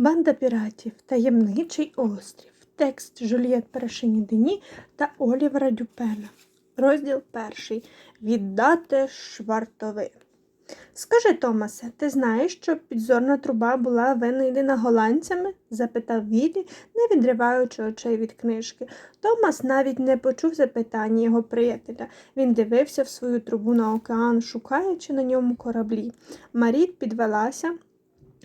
Банда піратів, таємничий острів. Текст Жюльєт Перешині Дені та Олівера Дюпена. Розділ перший. Віддати швартови. Скажи, Томасе, ти знаєш, що підзорна труба була винайдена голландцями? запитав Віллі, не відриваючи очей від книжки. Томас навіть не почув запитання його приятеля. Він дивився в свою трубу на океан, шукаючи на ньому кораблі. Маріт підвелася,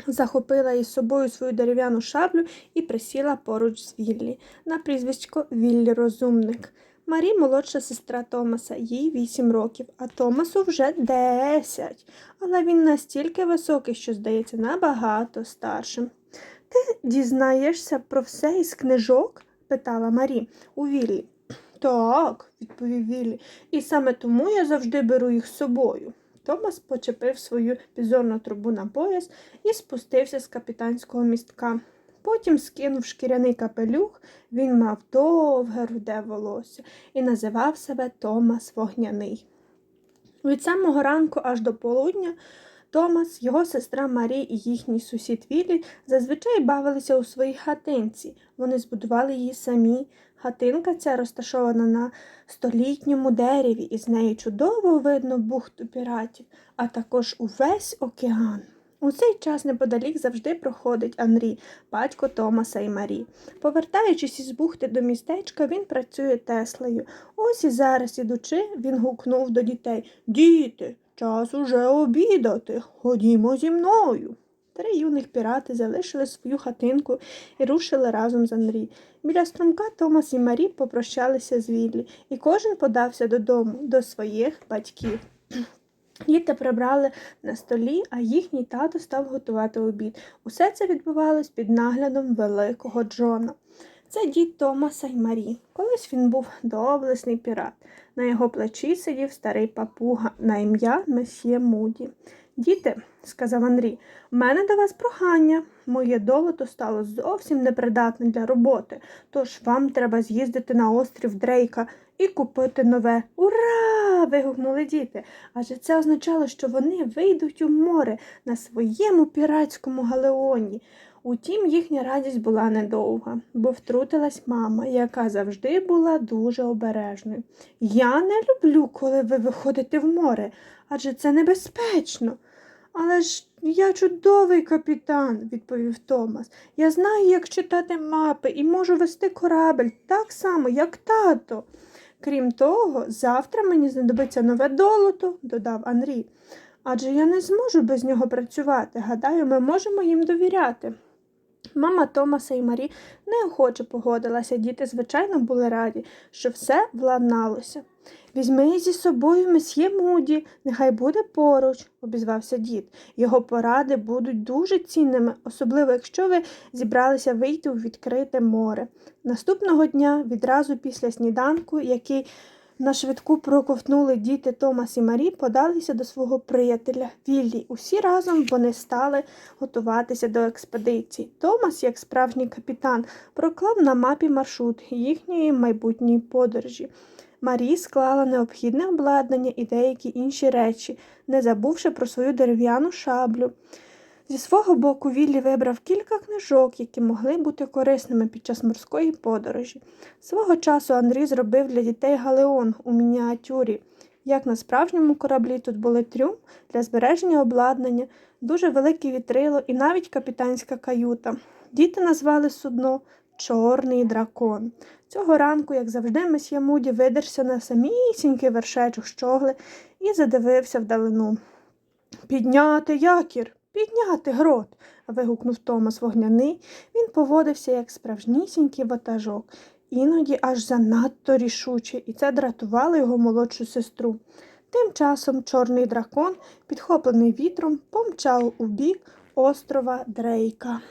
захопила із собою свою дерев'яну шаблю і присіла поруч з Віллі на прізвисько Віллі Розумник. Марі молодша сестра Томаса, їй вісім років, а Томасу вже десять. Але він настільки високий, що здається набагато старшим. Ти дізнаєшся про все із книжок? питала Марі у Віллі. Так, відповів Віллі, і саме тому я завжди беру їх з собою. Томас почепив свою підзорну трубу на пояс і спустився з капітанського містка. Потім скинув шкіряний капелюх, він мав довге руде волосся і називав себе Томас Вогняний. Від самого ранку аж до полудня Томас, його сестра Марі і їхній сусід Віллі зазвичай бавилися у своїй хатинці. Вони збудували її самі. Хатинка ця розташована на столітньому дереві, і з неї чудово видно бухту піратів, а також увесь океан. У цей час неподалік завжди проходить Анрі, батько Томаса і Марі. Повертаючись із бухти до містечка, він працює Теслею. Ось і зараз, ідучи, він гукнув до дітей Діти, час уже обідати. Ходімо зі мною. Три юних пірати залишили свою хатинку і рушили разом з Анрі. Біля струмка Томас і Марі попрощалися з Віллі, і кожен подався додому, до своїх батьків. Діти прибрали на столі, а їхній тато став готувати обід. Усе це відбувалось під наглядом великого Джона. Це дід Томаса й Марі. Колись він був доблесний пірат. На його плечі сидів старий папуга на ім'я Месьє Муді. Діти, сказав Андрій, в мене до вас прохання. Моє долото стало зовсім непридатне для роботи, тож вам треба з'їздити на острів Дрейка і купити нове. Ура! вигукнули діти. Адже це означало, що вони вийдуть у море на своєму піратському галеоні. Утім, їхня радість була недовга, бо втрутилась мама, яка завжди була дуже обережною. Я не люблю, коли ви виходите в море, адже це небезпечно. Але ж я чудовий капітан, відповів Томас. Я знаю, як читати мапи і можу вести корабель так само, як тато. Крім того, завтра мені знадобиться нове долото, додав Анрі. Адже я не зможу без нього працювати. Гадаю, ми можемо їм довіряти. Мама Томаса і Марі неохоче погодилася. Діти, звичайно, були раді, що все владналося. Візьми зі собою месьє Муді, нехай буде поруч, обізвався дід. Його поради будуть дуже цінними, особливо якщо ви зібралися вийти у відкрите море. Наступного дня, відразу після сніданку, який на швидку проковтнули діти Томас і Марі, подалися до свого приятеля Віллі. Усі разом вони стали готуватися до експедиції. Томас, як справжній капітан, проклав на мапі маршрут їхньої майбутньої подорожі. Марі склала необхідне обладнання і деякі інші речі, не забувши про свою дерев'яну шаблю. Зі свого боку Віллі вибрав кілька книжок, які могли бути корисними під час морської подорожі. Свого часу Андрій зробив для дітей галеон у мініатюрі. Як на справжньому кораблі тут були трюм для збереження обладнання, дуже велике вітрило і навіть капітанська каюта. Діти назвали судно Чорний дракон. Цього ранку, як завжди, месьє Муді видерся на самісінький вершечок щогли і задивився вдалину. Підняти якір, підняти грот. вигукнув Томас вогняний. Він поводився як справжнісінький ватажок, іноді аж занадто рішуче, і це дратувало його молодшу сестру. Тим часом чорний дракон, підхоплений вітром, помчав у бік острова Дрейка.